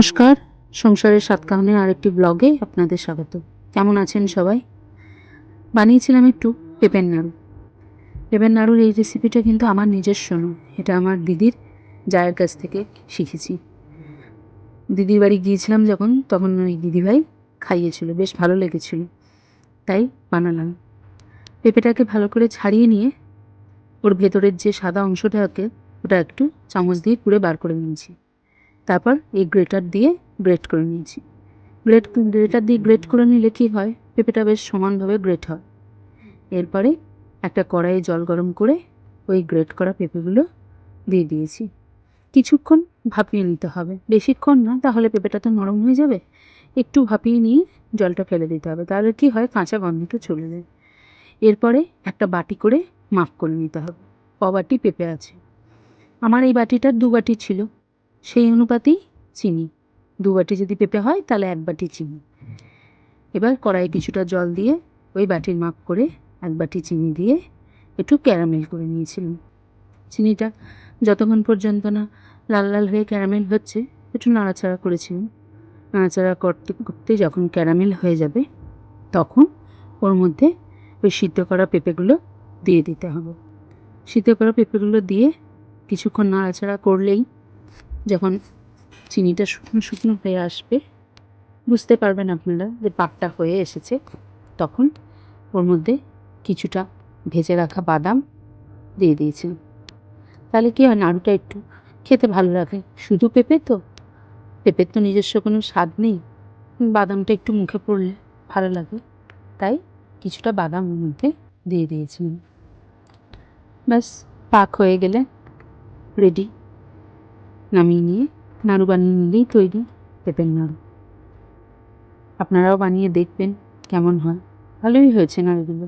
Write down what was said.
নমস্কার, সংসারের সাত সাতকাহনের আরেকটি ব্লগে আপনাদের স্বাগত। কেমন আছেন সবাই? বানিয়েছিলাম একটু পেঁপের নাড়ু। পেঁপের নাড়ুর এই রেসিপিটা কিন্তু আমার নিজস্ব নয়, এটা আমার দিদির, জায়ের কাছ থেকে শিখেছি। দিদির বাড়ি গিয়েছিলাম যখন, তখন ওই দিদিভাই খাইয়েছিল, বেশ ভালো লেগেছিল। তাই বানালাম। পেঁপেটাকে ভালো করে ছাড়িয়ে নিয়ে ওর ভেতরের যে সাদা অংশটা অংশটাকে ওটা একটু চামচ দিয়ে পুড়ে বার করে নিয়েছি। তারপর এই গ্রেটার দিয়ে গ্রেট করে নিয়েছি। গ্রেট, গ্রেটার দিয়ে গ্রেট করে নিলে কী হয়? পেঁপেটা বেশ সমানভাবে গ্রেট হয়। এরপরে একটা কড়াইয়ে জল গরম করে ওই গ্রেট করা পেঁপেগুলো দিয়ে দিয়েছি। কিছুক্ষণ ভাপিয়ে নিতে হবে। বেশিক্ষণ না, তাহলে পেঁপেটা তো নরম হয়ে যাবে। একটু ভাপিয়ে নিয়ে জলটা ফেলে দিতে হবে। তাহলে কী হয়? কাঁচা গন্ধটা চলে যায়। এরপরে একটা বাটি করে মাপ করে নিতে হবে। ক বাটি পেঁপে আছে? আমার এই বাটিটার দু বাটি ছিল। সেই অনুপাতেই চিনি। দু বাটি যদি পেঁপে হয়, তাহলে এক বাটি চিনি। এবার কড়াইয়ে কিছুটা জল দিয়ে ওই বাটির মাপ করে এক বাটি চিনি দিয়ে একটু ক্যারামেল করে নিয়েছিলাম। চিনিটা যতক্ষণ পর্যন্ত না লাল লাল হয়ে ক্যারামেল হচ্ছে, একটু নাড়াচাড়া করেছিলাম। নাড়াচাড়া করতে করতে যখন ক্যারামেল হয়ে যাবে, তখন ওর মধ্যে ওই সিদ্ধ করা পেঁপেগুলো দিয়ে দিতে হবে। সিদ্ধ করা পেঁপেগুলো দিয়ে কিছুক্ষণ নাড়াচাড়া করলেই যখন চিনিটা শুকনো শুকনো হয়ে আসবে, বুঝতে পারবেন আপনারা যে পাকটা হয়ে এসেছে। তখন ওর মধ্যে কিছুটা ভেজে রাখা বাদাম দিয়ে দিয়েছেন তাহলে কী হয়, নাড়ুটা একটু খেতে ভালো লাগে। শুধু পেঁপে তো, পেঁপের তো নিজস্ব কোনো স্বাদ নেই। বাদামটা একটু মুখে পড়লে ভালো লাগে। তাই কিছুটা বাদাম ওর মধ্যে দিয়ে দিয়েছিলাম। ব্যাস, পাক হয়ে গেলে রেডি নামিয়ে নিয়ে নাড়ু বানিয়ে নিলেই তৈরি পেঁপের নাড়ু। আপনারাও বানিয়ে দেখবেন কেমন হয়। ভালোই হয়েছে নাড়ুগুলো।